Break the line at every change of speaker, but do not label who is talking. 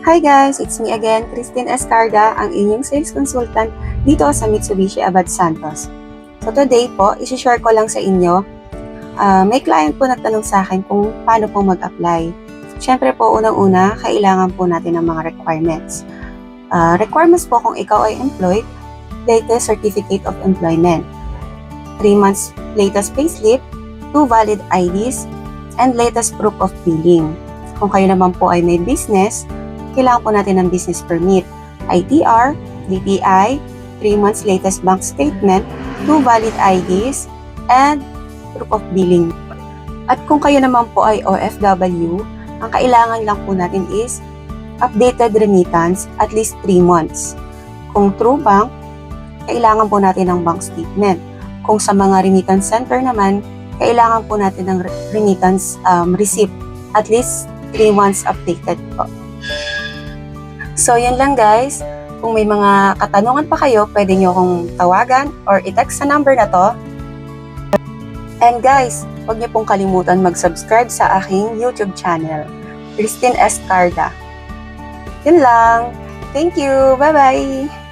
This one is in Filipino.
Hi guys, it's me again, Christine Escarda, ang inyong sales consultant dito sa Mitsubishi Abad Santos. So today po, isi-share ko lang sa inyo, ah, may client po nagtanong sa akin kung paano po mag-apply. Siyempre po, unang-una, kailangan po natin ng mga requirements. Ah, requirements po kung ikaw ay employed, latest certificate of employment, 3 months latest payslip, 2 valid IDs, and latest proof of billing. Kung kayo naman po ay may business, kailangan po natin ng business permit, ITR, DTI, 3 months latest bank statement, 2 valid IDs, and proof of billing. At kung kayo naman po ay OFW, ang kailangan lang po natin is updated remittance at least 3 months. Kung through bank, kailangan po natin ng bank statement. Kung sa mga remittance center naman, kailangan po natin ng re- remittance um, receipt at least 3 months updated po. So, yun lang guys. Kung may mga katanungan pa kayo, pwede nyo akong tawagan or i-text sa number na to. And guys, huwag niyo pong kalimutan mag-subscribe sa aking YouTube channel, Christine Escarda. Yun lang. Thank you. Bye-bye.